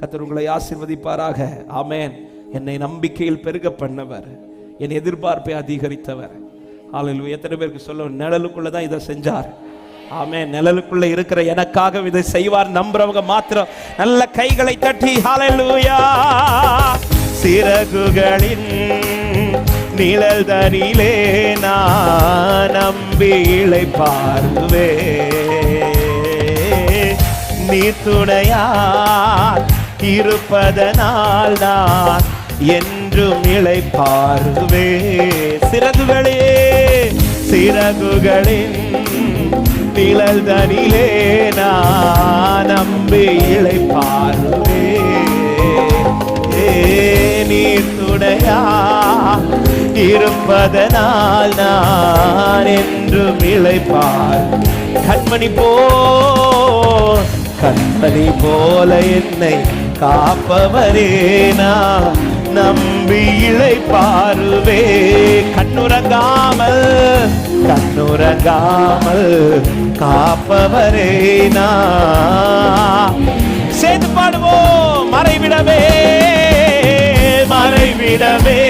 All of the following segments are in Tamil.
கத்தர் உங்களை ஆசிர்வதிப்பாராக. ஆமேன். என்னை நம்பிக்கையில் பெருக பண்ணவர். என் எதிர்பார்ப்பை அதிகரித்தவர். ஆளில் எத்தனை பேருக்கு சொல்ல நிழலுக்குள்ள தான் இதை செஞ்சார். ஆமே நிழலுக்குள்ள இருக்கிற எனக்காக இதை செய்வார் நம்புறவங்க மாத்திரம். நல்ல கைகளை தட்டி ஹalleluya சிறகுகளின் நிழல் தனிலே நான் நம்பி இளைப்பாருவே நீ துணையார் இருப்பதனால் நான் என்றும் இளைப்பாருவே சிறகுகளே சிறகுகளின் நிழல் தனிலே நான் நம்பி இளைப்பாருவே நீர் துணையா இருப்பதனால் நான் என்றும் இழைப்பார் கண்மணி போ கண்மணி போல என்னை காப்பவரே நான் நம்பி இளைப்பாருவே கண்ணுறங்காமல் கண்ணுறங்காமல் காப்பவரே நான். சேர்ந்து பாடுவோம் மறைவிடவே மறைவிடமே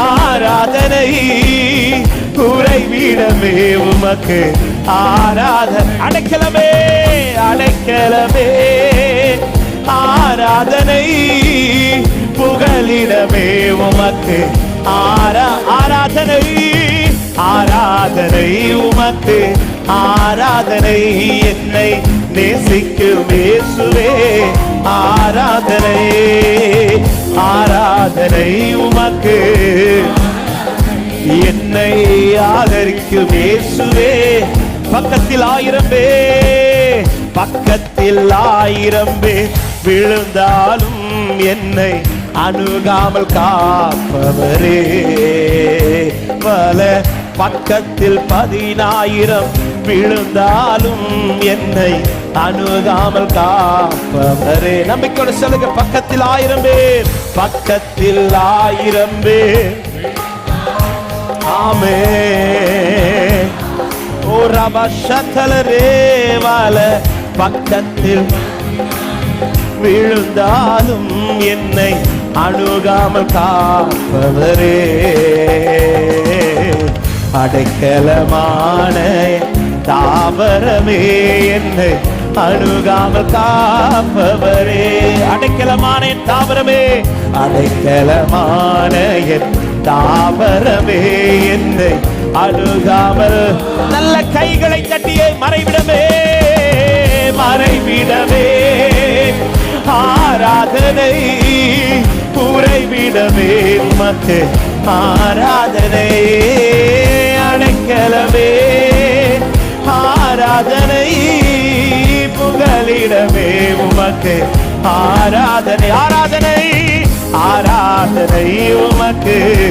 ஆராதனை குறைவிடமே உமக்கு ஆராதனை அடைக்கலமே அடைக்கலமே. ஆராதனை. புகலிடமே உமக்கு ஆரா ஆராதனை. ஆராதனை உமக்கு ஆராதனை. என்னை நேசிக்கும் இயேசுவே ஆராதனை. ஆராதனை உமக்கு. என்னை ஆதரிக்கும் இயேசுவே பக்கத்தில் ஆயிரம் பே பக்கத்தில் ஆயிரம் பேர். விழுந்தாலும் என்னை அணுகாமல் காப்பவரே. பல பக்கத்தில் பதினாயிரம் விழுந்தாலும் என்னை அணுகாமல் காப்பவரே. நம்பிக்கையோட சொல்லுங்க பக்கத்தில் ஆயிரம் பேர் பக்கத்தில் ஆயிரம் பேர். ஆமே ஓ ரபா சத்தலரே வால பக்கத்தில் விழுந்தாலும் என்னை அணுகாமல் காப்பவரே. அடைக்கலமான தாவரமே என்னை அணுகாமல் காப்பவரே. அடைக்கலமான என் தாவரமே அடைக்கலமான என் தாவரமே என்னை அணுகாமல் நல்ல கைகளை தட்டியே மறைவிடமே மறைவிடமே. ஆராதனை. உறைவிடமே மத்து ஆராதனை. அடைக்கலமே ஆராதனை. புகலிடமே உமக்கு ஆராதனை. ஆராதனை. ஆராதனை உமக்கு.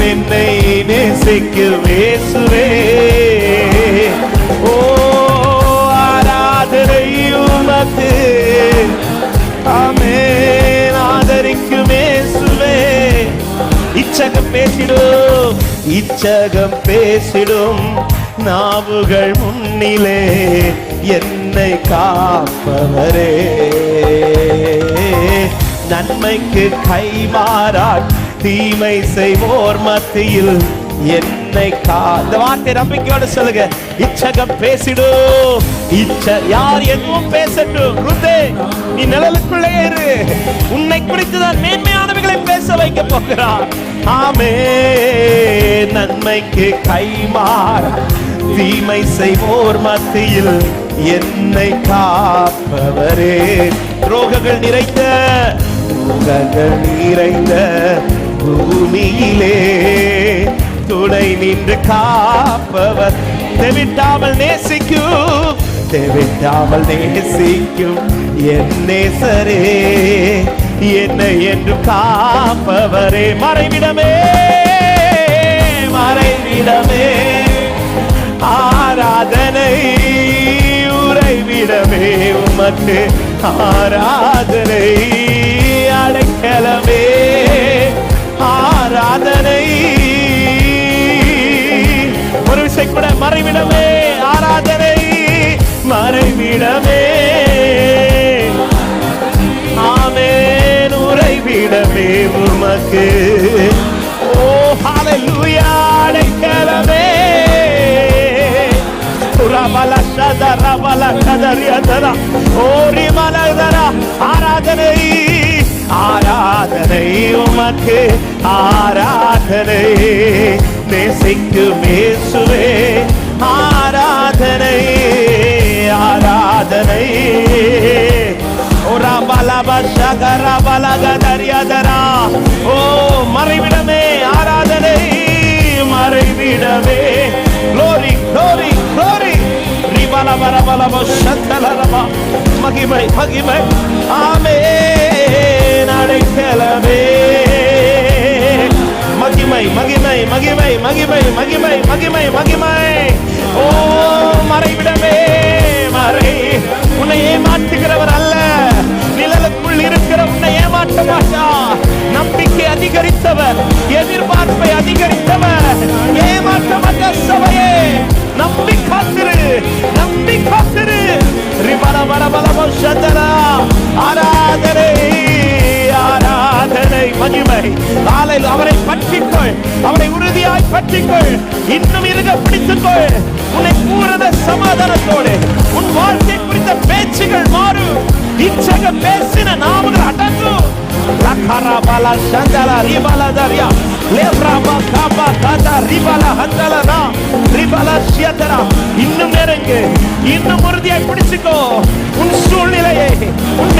என்னை நேசிக்கு வேசுவே பேசிடும். இச்சகம் பேசிடும். நாவுகள் முன்னிலே என்னை காப்பவரே. நன்மைக்கு கைமாறாட் தீமை செய்வோர் மத்தியில் என்னை கா இந்த வார்த்தை நம்பிக்கையோடு சொல்லுங்க. இச்சகம் பேசிடு. இச்ச யார் எதுவும் பேசட்டும். ருதே நீ நிழலுக்குள்ளே இரு. உன்னை குறித்து தான் மேன்மையானவைகளை பேச வைக்க போகிறார். ஆமே நன்மைக்கு கைமாற தீமை செய்வோர் மத்தியில் என்னை காப்பவரே. துரோகங்கள் நிறைந்த துரோகங்கள் நிறைந்த பூமியிலே துணை நின்று காப்பவர். தெவிட்டாமல் நேசிக்கும் தெவிட்டாமல் நேசிக்கும் என் நேசரே. என்னை என்று காப்பவரே மறைவிடமே மறைவிடமே. ஆராதனை உறைவிடமே உமக்கு ஆராதனை அடைக்கலம். மறைவிடமே ஆராதனை மறைவிடமே ஆமேன் உறைவிடமே உமக்கு. ஓ ஹalleluya அடைக்கலமே. ரபல சதர ரபல கதரியதர ஓரி மலதர ஆராதனை ஆராதனை உமக்கு. ஆராதனை நேசிக்கும் இயேசுவே. ஆராதனை ஆராதனை. ஓராபலபஷகரபலகதரியதரா ஓ மறைவிடமே ஆராதனை மறைவிடமே. Glory glory glory. ரிபலபரபலப சந்தலரமா மகிமை மகிமை. ஆமே நடைக்கலமே மகிமை மகிமை மகிமை மகிமை மகிமை மகிமை மகிமை. பற்றிக்கொள் இன்னும் இருக பிடித்துக்கொள். உன்னை பூரண சமாதானத்தோடு. உன் வாழ்க்கை குறித்த பேச்சுகள் மாறும் இச்சக பேசின நாமங்கள் அடங்கும் லக்கரபல சந்தல ரிபலதரியா லேப்ராபா காபா காதா ரிபல ஹந்தலரா ரிபல சியதரா இன்னும் நெருங்கு. இன்னும் உறுதியாய் பிடிச்சுக்கோ. உன் சூழ்நிலையை உன்